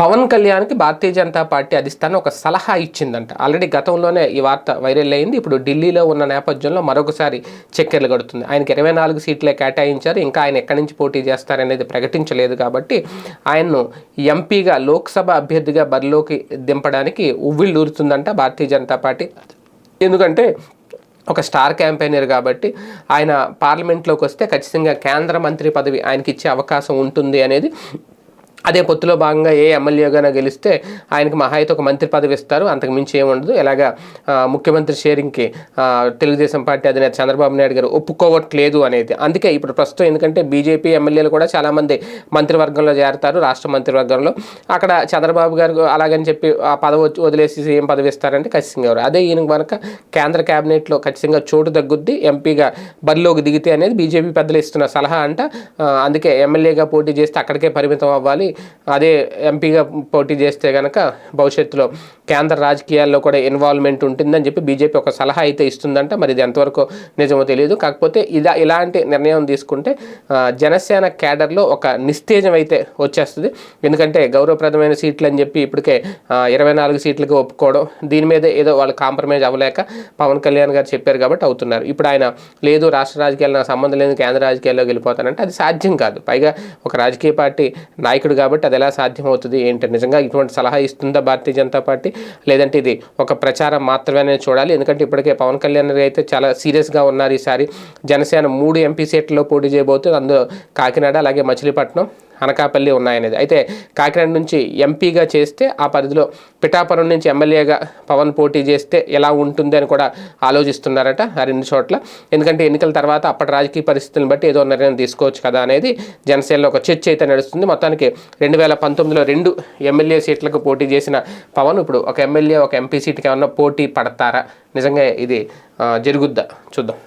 పవన్ కళ్యాణ్కి భారతీయ జనతా పార్టీ అధిష్టానం ఒక సలహా ఇచ్చిందంట. ఆల్రెడీ గతంలోనే ఈ వార్త వైరల్ అయింది. ఇప్పుడు ఢిల్లీలో ఉన్న నేపథ్యంలో మరొకసారి చక్కెర్లు గడుతుంది. ఆయనకి ఇరవై నాలుగు సీట్లే కేటాయించారు. ఇంకా ఆయన ఎక్కడి నుంచి పోటీ చేస్తారనేది ప్రకటించలేదు కాబట్టి ఆయన్ను ఎంపీగా లోక్సభ అభ్యర్థిగా బరిలోకి దింపడానికి ఉవ్విళ్ళూరుతుందంట భారతీయ జనతా పార్టీ. ఎందుకంటే ఒక స్టార్ క్యాంపెయినర్ కాబట్టి ఆయన పార్లమెంట్లోకి వస్తే ఖచ్చితంగా కేంద్ర మంత్రి పదవి ఆయనకి ఇచ్చే అవకాశం ఉంటుంది అనేది అదే పొత్తులో భాగంగా ఏ ఎమ్మెల్యేగానో గెలిస్తే ఆయనకు మహా అయితే ఒక మంత్రి పదవి ఇస్తారు. అంతకు మించి ఏముండదు ఎలాగా ముఖ్యమంత్రి షేరింగ్కి తెలుగుదేశం పార్టీ అధినేత చంద్రబాబు నాయుడు గారు ఒప్పుకోవట్లేదు అనేది. అందుకే ఇప్పుడు ప్రస్తుతం ఎందుకంటే బీజేపీ ఎమ్మెల్యేలు కూడా చాలామంది మంత్రివర్గంలో చేరతారు రాష్ట్ర మంత్రివర్గంలో. అక్కడ చంద్రబాబు గారు అలాగని చెప్పి ఆ పదవి వదిలేసి సీఎం పదవి ఇస్తారంటే ఖచ్చితంగా ఎవరు. అదే ఈయన కనుక కేంద్ర క్యాబినెట్లో ఖచ్చితంగా చోటు తగ్గుద్ది ఎంపీగా బరిలోకి దిగితే అనేది బీజేపీ పెద్దలు ఇస్తున్న సలహా అంట. అందుకే ఎమ్మెల్యేగా పోటీ చేస్తే అక్కడికే పరిమితం అవ్వాలి. అదే ఎంపీగా పోటీ చేస్తే కనుక భవిష్యత్తులో కేంద్ర రాజకీయాల్లో కూడా ఇన్వాల్వ్మెంట్ ఉంటుందని చెప్పి బీజేపీ ఒక సలహా అయితే ఇస్తుందంట. మరి ఇది ఎంతవరకు నిజమో తెలియదు. కాకపోతే ఇలా ఇలాంటి నిర్ణయం తీసుకుంటే జనసేన క్యాడర్లో ఒక నిస్తేజం అయితే వచ్చేస్తుంది. ఎందుకంటే గౌరవప్రదమైన సీట్లు అని చెప్పి ఇప్పటికే ఇరవై నాలుగు సీట్లకు ఒప్పుకోవడం దీని మీద ఏదో వాళ్ళు కాంప్రమైజ్ అవ్వలేక పవన్ కళ్యాణ్ గారు చెప్పారు కాబట్టి అవుతున్నారు. ఇప్పుడు ఆయన లేదు రాష్ట్ర రాజకీయాలు నాకు సంబంధం లేదు కేంద్ర రాజకీయాల్లోకి వెళ్ళిపోతానంటే అది సాధ్యం కాదు. పైగా ఒక రాజకీయ పార్టీ నాయకుడు కాబట్టి అది ఎలా సాధ్యమవుతుంది ఏంటి? నిజంగా ఇటువంటి సలహా ఇస్తుందా భారతీయ జనతా పార్టీ? లేదంటే ఇది ఒక ప్రచారం మాత్రమే చూడాలి? ఎందుకంటే ఇప్పటికే పవన్ కళ్యాణ్ గారు అయితే చాలా సీరియస్గా ఉన్నారు ఈసారి. జనసేన మూడు ఎంపీ సీట్లలో పోటీ చేయబోతుంది అందులో కాకినాడ అలాగే మచిలీపట్నం అనకాపల్లి ఉన్నాయనేది. అయితే కాకినాడ నుంచి ఎంపీగా చేస్తే ఆ పరిధిలో పిఠాపురం నుంచి ఎమ్మెల్యేగా పవన్ పోటీ చేస్తే ఎలా ఉంటుంది అని కూడా ఆలోచిస్తున్నారట ఆ రెండు చోట్ల. ఎందుకంటే ఎన్నికల తర్వాత అప్పటి రాజకీయ పరిస్థితులను బట్టి ఏదో నిర్ణయం తీసుకోవచ్చు కదా అనేది జనసేనలో ఒక చర్చ అయితే నడుస్తుంది. మొత్తానికి రెండు వేల పంతొమ్మిదిలో రెండు ఎమ్మెల్యే సీట్లకు పోటీ చేసిన పవన్ ఇప్పుడు ఒక ఎమ్మెల్యే ఒక ఎంపీ సీట్కి ఏమన్నా పోటీ పడతారా? నిజంగా ఇది జరుగుద్దా? చూద్దాం.